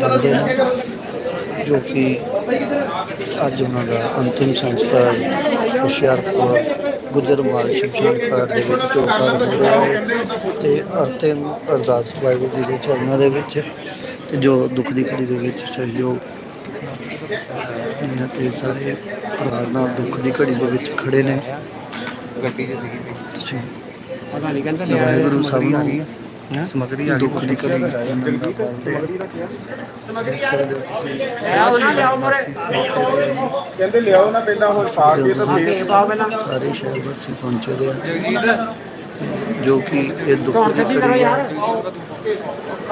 ਬੰਦੇ ਨੇ ਜੋ ਕਿ ਅੱਜ ਉਹਨਾਂ ਦਾ ਅੰਤਿਮ ਸੰਸਕਾਰ ਹੁਸ਼ਿਆਰਪੁਰ ਗੁਜਰਵਾਲ ਸ਼ਮਸ਼ਾਨ ਘਾਟ ਦੇ ਵਿੱਚ ਜੋ ਕਰ ਹੋ ਰਿਹਾ ਹੈ ਤੇ ਅੰਤਿਮ ਅਰਦਾਸ ਵਾਹਿਗੁਰੂ ਜੀ ਦੇ ਚਰਨਾਂ ਦੇ ਵਿੱਚ ਤੇ ਜੋ ਦੁੱਖ ਦੀ ਘੜੀ ਦੇ ਵਿੱਚ ਸਹਿਯੋਗ ਇਹਨਾਂ ਤੇ ਸਾਰੇ ਪਰਿਵਾਰ ਨਾਲ ਦੁੱਖ ਦੀ ਘੜੀ ਦੇ ਵਿੱਚ ਖੜੇ ਨੇ। ਗੱਡੀ ਚ ਸੀਗੀ। ਤੁਸੀਂ ਪਤਾ ਨਹੀਂ ਕਹਿੰਦਾ ਵਾਹਿਗੁਰੂ ਸਭ ਨੂੰ ਸਮਗਰੀ ਆ ਗਈ। ਦੁੱਖ ਦੀ ਘੜੀ। ਆਨੰਦ ਦਾ ਕਹਿੰਦੇ ਲਿਆਓ ਨਾ ਪਹਿਲਾਂ ਹੁਣ ਪਾ ਕੇ ਤਾਂ ਫੇਰ। ਸਾਰੇ ਸ਼ਹਿਰ ਵਾਸੀ ਪਹੁੰਚੇ ਦੇ ਆ। ਜੋ ਕਿ ਇਹ ਦੁੱਖ ਦੀ ਘੜੀ ਹੈ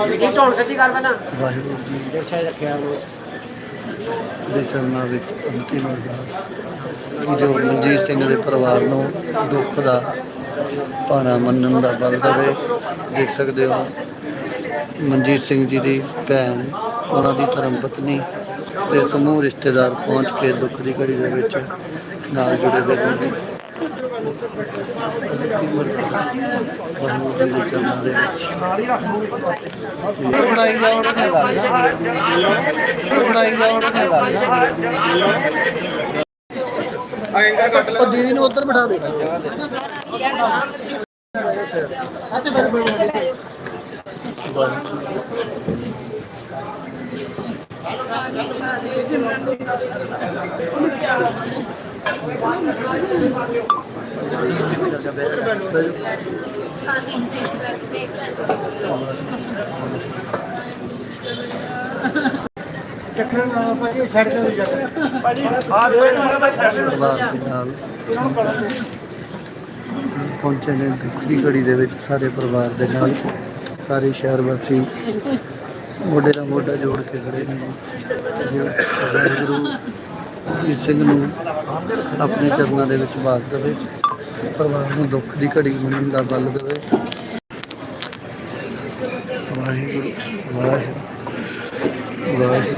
ਜੀ ਝੋਲ ਸੱਚੀ ਕਰ ਪਹਿਲਾਂ। ਵਾਹਿਗੁਰੂ ਜੀ। ਦੇਖਿਆ ਰੱਖਿਆ ਦੇ ਚਰਨਾਂ ਵਿੱਚ ਅੰਤਿਮ ਅਰਦਾਸ। ਕਿ ਜੋ ਮਨਜੀਤ ਸਿੰਘ ਦੇ ਪਰਿਵਾਰ ਨੂੰ ਦੁੱਖ ਦਾ ਭਾਣਾ ਮੰਨਣ ਦਾ ਬਲ ਦੇਵੇ ਦੇਖ ਸਕਦੇ ਹੋ। ਮਨਜੀਤ ਸਿੰਘ ਜੀ ਦੀ ਭੈਣ, ਉਹਨਾਂ ਦੀ ਧਰਮ ਪਤਨੀ ਤੇ ਸਮੂਹ ਰਿਸ਼ਤੇਦਾਰ ਪਹੁੰਚ ਕੇ ਦੁੱਖ ਦੀ ਘੜੀ ਦੇ ਵਿੱਚ ਨਾਲ ਜੁੜੇ ਹੋਏ ਨੇ। ਵਾਹਿਗੁਰੂ ਜੀ ਦੇ ਚਰਨਾਂ ਦੇ ਵਿੱਚ ਬਣਾਈ ਜਾਓ। ਆਇੰਦਾ ਕੱਟ ਲੈ ਉਹ ਦੀਦੀ ਨੂੰ ਉੱਧਰ ਬਿਠਾ ਦੇ ਅੱਛਾ ਫਿਰ ਦੇਖ ਲੈ ਪਰਿਵਾਰ ਦੇ ਨਾਲ ਪਹੁੰਚੇ ਨੇ ਦੁੱਖ ਦੀ ਘੜੀ ਦੇ ਵਿੱਚ ਸਾਰੇ ਪਰਿਵਾਰ ਦੇ ਨਾਲ। ਸਾਰੇ ਸ਼ਹਿਰ ਵਾਸੀ ਮੋਢੇ ਨਾਲ ਮੋਢਾ ਜੋੜ ਕੇ ਖੜੇ ਨੇ। ਜੋ ਵਾਹਿਗੁਰੂ ਇਸ ਸਿੰਘ ਨੂੰ ਆਪਣੇ ਚਰਨਾਂ ਦੇ ਵਿੱਚ ਬਾਤ ਦੇਵੇ। ਪਰਿਵਾਰ ਨੂੰ ਦੁੱਖ ਦੀ ਘੜੀ ਮੰਨਣ ਦਾ ਬਲ ਦੇਵੇ। ਵਾਹਿਗੁਰੂ ਵਾਹਿਗੁਰੂ ਵਾਹਿਗੁਰੂ।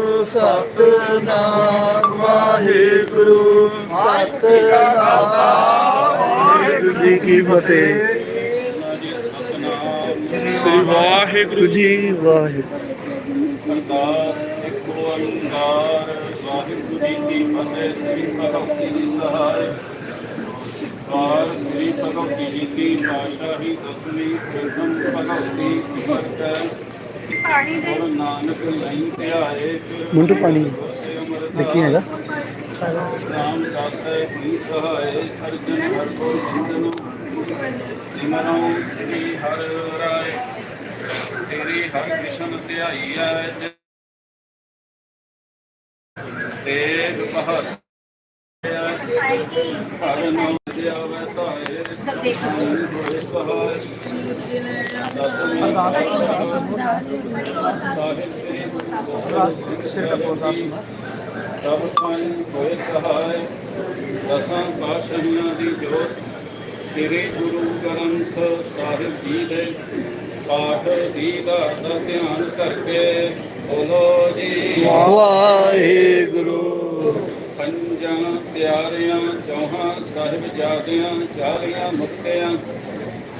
ਸਤਨਾਮ ਵਾਹਿਗੁਰੂ ਜੀ ਕੀ ਫਤਿਹ ਸ੍ਰੀ ਵਾਹਿਗੁਰੂ ਜੀ ਵਾਹਿਗੁਰੂ ਅਰਦਾਸ ਇੱਕ ਓੰਕਾਰ ਵਾਹਿਗੁਰੂ ਜੀ ਕੀ ਫਤਿਹ ਸ੍ਰੀ ਭਗਵਤੀ ਜੀ ਸਹਾਇ ਵਾਰ ਸ੍ਰੀ ਭਗਵਤੀ ਜੀ ਕੀ ਪਾਸ਼ਾਹੀ ਦਸਵੀਂ ਪ੍ਰਥਮ ਭਗਵਤੀ ਗੁਰੂ ਨਾਨਕ ਲਈ ਧਿਆਏ ਮੁੰਡ ਪਾਣੀ ਦੇਖੀ ਹੈਗਾ? ਰਾਮ ਦਾਸੈ ਅਰਜਨ ਹਰ ਗੋਬਿੰਦ ਨੂੰ ਸਿਮਰਉ ਸ੍ਰੀ ਹਰਿ ਰਾਏ। ਸ੍ਰੀ ਹਰਿ ਕ੍ਰਿਸ਼ਨ ਧਿਆਈਐ ਤੇਗ ਬਹਰ ਹਰ ਨਾਮ ਧਿਆਵੈ ਹੋਏ ਸ੍ਰੀ ਸਭ ਪਾਈ ਹੋਏ ਸਹਾਇ ਦਸਾਂ ਪਾਸ਼ਾਹੀਆਂ ਦੀ ਜੋਤ ਸ੍ਰੀ ਗੁਰੂ ਗ੍ਰੰਥ ਸਾਹਿਬ ਜੀ ਦੇ ਪਾਠ ਦੀ ਦਾ ਧਿਆਨ ਕਰਕੇ ਬੋਲੋ ਜੀ ਵਾਹਿਗੁਰੂ ਪਿਆਰਿਆਂ, ਚੌਹਾਂ ਸਾਹਿਬ ਜਾਦਿਆਂ ਚਾਲੀਆਂ ਮੁਕਤਿਆਂ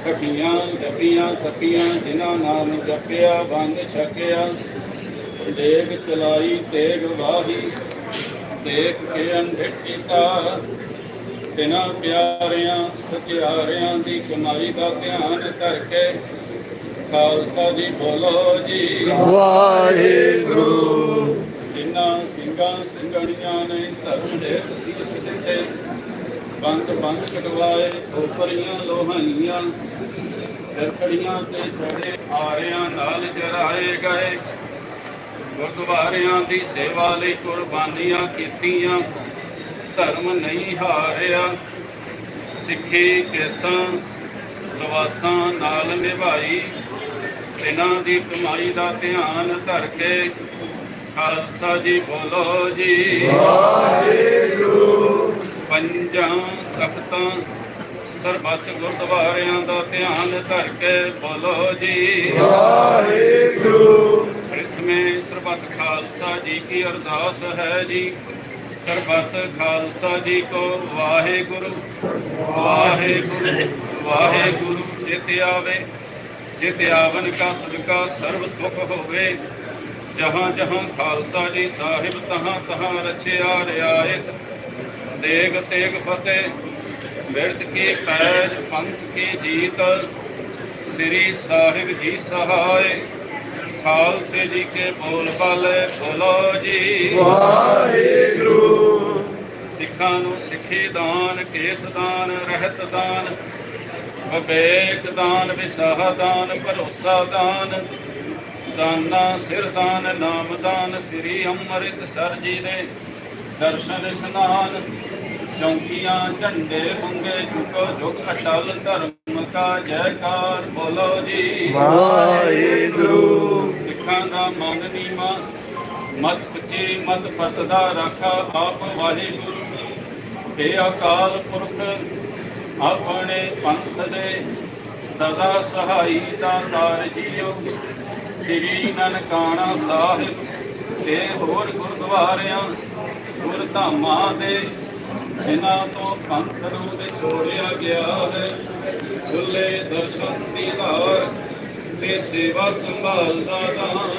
ਖਟੀਆਂ ਜਪੀਆਂ ਤਪੀਆਂ ਜਿਨ੍ਹਾਂ ਨਾਮ ਜਪਿਆ ਬੰਦ ਛਕਿਆ। ਦੇਗ ਚਲਾਈ ਤੇਗ ਵਾਹੀ ਦੇਖ ਕੇ ਅੰਧਿਟ ਕੀਤਾ ਤਿਨਾਂ ਪਿਆਰਿਆਂ ਸਚਿਆਰਿਆਂ ਦੀ ਕਮਾਈ ਦਾ ਧਿਆਨ ਕਰਕੇ ਖਾਲਸਾ ਜੀ ਬੋਲੋ ਜੀ। ਵਾਹਿਗੁਰੂ। ਜਿਨ੍ਹਾਂ ਸਿੰਘਾਂ ਸਿੰਘਣੀਆਂ ਨੇ ਧਰਮ ਦੇ ਸੀਸ ਦਿੱਤੇ ਬੰਦ ਬੰਦ ਕਟਵਾਏ ਉਪਰੀਆਂ ਲੋਹਾਈਆਂ ਸਰਕੜੀਆਂ ਤੇ ਚੜੇ, ਆਰਿਆਂ ਨਾਲ ਜਰਾਏ ਗਏ। ਗੁਰਦੁਆਰਿਆਂ ਦੀ ਸੇਵਾ ਲਈ ਕੁਰਬਾਨੀਆਂ ਕੀਤੀਆਂ, ਧਰਮ ਨਹੀਂ ਹਾਰਿਆ। ਸਿੱਖੀ ਕੇਸਾਂ, ਸਵਾਸਾਂ ਨਾਲ ਨਿਭਾਈ। ਇਹਨਾਂ ਦੀ ਕਮਾਈ ਦਾ ਧਿਆਨ ਧਰ ਕੇ, ਖਾਲਸਾ ਜੀ ਬੋਲੋ ਜੀ। ਵਾਹਿਗੁਰੂ। ਪੰਜਾਂ ਤਖਤਾਂ ਸਰਬੱਤ ਗੁਰਦੁਆਰਿਆਂ ਦਾ ਧਿਆਨ ਧਰ ਕੇ ਬੋਲੋ ਜੀ। ਵਾਹਿਗੁਰੂ। ਪ੍ਰਥਮੇ ਸਰਬੱਤ ਖਾਲਸਾ ਜੀ ਕੀ ਅਰਦਾਸ ਹੈ ਜੀ। ਸਰਬੱਤ ਖਾਲਸਾ ਜੀ ਕੋ ਵਾਹਿਗੁਰੂ। ਵਾਹਿਗੁਰੂ ਵਾਹਿਗੁਰੂ, ਜਿਤ ਆਵੇ, ਜਿਤ ਆਵਨ ਕਾ ਸਦਕਾ ਸਰਬ ਸੁਖ ਹੋਵੇ। ਜਹਾਂ ਜਹਾਂ ਖਾਲਸਾ ਜੀ ਸਾਹਿਬ ਤਹਾਂ ਤਹਾਂ ਰਚਿਆ, ਰਿਆਇਤ। ਦੇਗ ਤੇਗ ਫਤਿਹ ਬਿਰਤ ਕੀ ਪੈਜ ਪੰਥ ਕੀ ਜੀਤ ਸ੍ਰੀ ਸਾਹਿਬ ਜੀ ਸਹਾਇ ਖਾਲਸੇ ਜੀ ਕੇ ਬੋਲ ਬਾਲੇ ਬੋਲੋ ਜੀ। ਵਾਹਿਗੁਰੂ। ਸਿੱਖਾਂ ਨੂੰ ਸਿੱਖੀ ਦਾਨ ਕੇਸ ਦਾਨ ਰਹਿਤ ਦਾਨ ਵਿਵੇਕ ਦਾਨ ਵਿਸਾਹ ਦਾਨ ਭਰੋਸਾ ਦਾਨ ਦਾਨਾ ਸਿਰ ਦਾਨ ਨਾਮ ਦਾਨ ਸ੍ਰੀ ਅੰਮ੍ਰਿਤਸਰ ਜੀ ਦੇ ਦਰਸ਼ਨ ਇਸ਼ਨਾਨ ਚੌਂਕੀਆਂ ਝੰਡੇ ਹੁੰਗੇ ਝੁਕੋ ਝੁਕ ਅਟਲ ਧਰਮ ਕਾ ਜੈਕਾਰ ਬੋਲੋ ਜੀ। ਵਾਹਿਗੁਰੂ। ਸਿੱਖਾਂ ਦਾ ਮਨ ਨੀਮਾ ਮਤ ਪਚੇ ਮਤ ਪਤ ਦਾ ਰਾਖਾ ਆਪ ਵਾਹਿਗੁਰੂ। ਤੇ ਅਕਾਲ ਪੁਰਖ ਆਪਣੇ ਪੰਥ ਦੇ ਸਦਾ ਸਹਾਈ ਦਾਤਾਰ ਜੀਓ। ਸ੍ਰੀ ਨਨਕਾਣਾ ਸਾਹਿਬ ਤੇ ਹੋਰ ਗੁਰਦੁਆਰਿਆਂ ਗੁਰਧਾਮਾਂ ਦੇ ਜਿਨ੍ਹਾਂ ਤੋਂ ਪੰਥ ਨੂੰ ਛੋੜਿਆ ਗਿਆ ਹੈ, ਖੁੱਲੇ ਦਰਸ਼ਨ ਦੀਦਾਰ ਤੇ ਸੇਵਾ ਸੰਭਾਲ ਦਾ ਦਾਨ।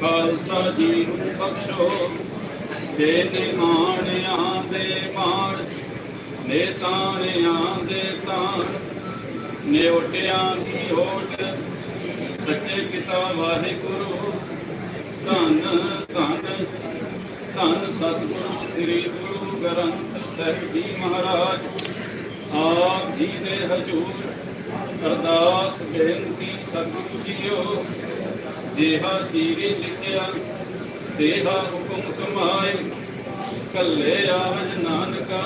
ਖਾਲਸਾ ਜੀ ਨੂੰ ਬਖਸ਼ੋ ਦੇ ਨਿਮਾਣਿਆਂ ਦੇ ਮਾਣ, ਨੇਤਾਣਿਆਂ ਦੇ ਤਾਣ। ਨਿਉਟਿਆਂ ਦੀ ਓਟ ਸੱਚੇ ਪਿਤਾ ਵਾਹਿਗੁਰੂ, ਧੰਨ ਧੰਨ ਧੰਨ ਸਤਿਗੁਰੂ ਸ੍ਰੀ ਗੁਰੂ ਗ੍ਰੰਥ ਸਾਹਿਬ ਜੀ ਮਹਾਰਾਜ। ਆਪ ਜੀ ਦੇ ਹਜ਼ੂਰ, ਅਰਦਾਸ, ਬੇਨਤੀ ਸਤਿਗੁਰੂ ਜੀਓ। ਜਿਹਾ ਚੀਰੀ ਲਿਖਿਆ ਦੇਹਾ ਹੁਕਮ ਕਮਾਏ। ਕੱਲੇ ਆਵਜ ਨਾਨਕਾ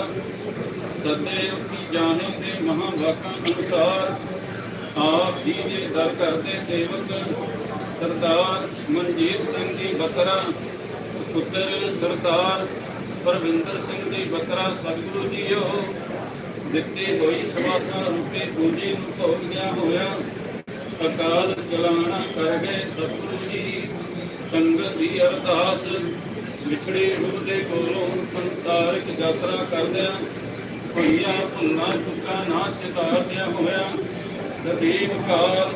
ਸਦੇ ਉਠੀ ਜਾਣੇ ਦੇ ਮਹਾਵਾਕਾਂ ਅਨੁਸਾਰ। ਆਪ ਜੀ ਦੇ ਦਰ ਕਰਦੇ ਸੇਵਕ, ਸਰਦਾਰ ਮਨਜੀਤ ਸਿੰਘ ਜੀ ਬਤਰਾ, ਸੁਪੁੱਤਰ, ਸਰਦਾਰ ਪਰਵਿੰਦਰ ਸਿੰਘ ਜੀ ਬਤਰਾ ਸਤਿਗੁਰੂ ਜੀਓ। ਦਿੱਤੀ ਹੋਈ ਸਵਾਸਾਂ ਰੂਪੇ ਪੂਜੀ ਨੂੰ ਭੋਗਿਆ ਹੋਇਆ ਅਕਾਲ ਚਲਾਣਾ ਕਰ ਗਏ ਸਤਿਗੁਰੂ ਜੀ। ਸੰਗਤ ਦੀ ਅਰਦਾਸ ਵਿਛੜੇ ਰੂਹ ਦੇ ਕੋਲੋਂ ਸੰਸਾਰਿਕ ਯਾਤਰਾ ਕਰਦਿਆਂ ਹੋਈਆਂ ਭੁੱਲਾਂ ਚੁੱਕਾ ਨਾ ਚਿਤਾਰਦਿਆਂ ਹੋਇਆ ਸਦੀਵ ਕਾਲ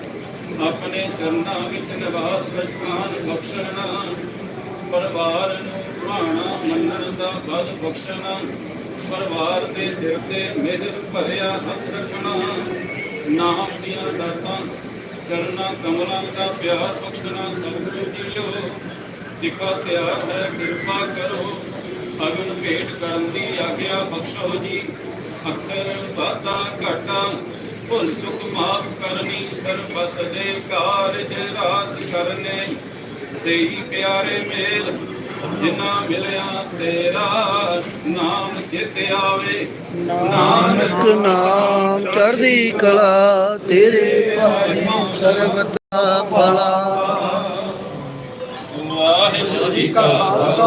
ਆਪਣੇ ਚਰਨਾਂ ਵਿੱਚ ਨਿਵਾਸ ਵਿਚਾਨ ਬਖਸ਼ਣਾ ਭਾਣਾ ਦਾ ਬਲ ਬਖਸ਼ਣਾ, ਪਰਿਵਾਰ ਦੇ ਸਿਰ ਤੇ ਮਿਹਰ ਭਰਿਆ ਹੱਥ ਰੱਖਣਾ, ਨਾਮ ਦੀਆਂ ਦਾਤਾਂ, ਚਰਨਾਂ, ਕਮਲਾਂ ਦਾ ਪਿਆਰ ਬਖਸ਼ਣਾ, ਸਤਿਗੁਰੂ ਜੀਓ ਜਿਕਾ ਤਿਆਰ ਹੈ, ਕਿਰਪਾ ਕਰੋ। ਅਗਨ ਭੇਟ ਕਰਨ ਦੀ ਆਗਿਆ ਬਖਸ਼ੋ ਜੀ। ਅੱਖਰ ਵਾਦਾ ਘਾਟਾ, ਭੁੱਲ ਚੁੱਕ ਮਾਫ ਕਰਨੀ, ਸਰਬਤ ਦੇ ਕਾਰਜ ਰਾਸ ਕਰਨੇ। ਸਹੀ ਪਿਆਰੇ ਮੇਲ ਜਿਨ੍ਹਾਂ ਮਿਲਿਆ ਤੇਰਾ ਨਾਮ ਚਿਤ ਆਵੇ। ਨਾਨਕ ਨਾਮ ਚੜ੍ਹਦੀ ਕਲਾ ਤੇਰੇ ਭਾਣੇ ਸਰਬਤਾ ਭਲਾ। ਵਾਹਿਗੁਰੂ ਜੀ ਕਾ ਖਾਲਸਾ।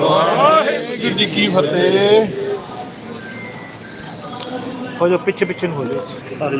ਵਾਹਿਗੁਰੂ ਜੀ ਕੀ ਫਤਿਹ। ਹੋ ਜਾ ਪਿੱਛੇ ਪਿੱਛੇ ਨੂੰ ਹੋ ਜਾ। ਸਾਰੇ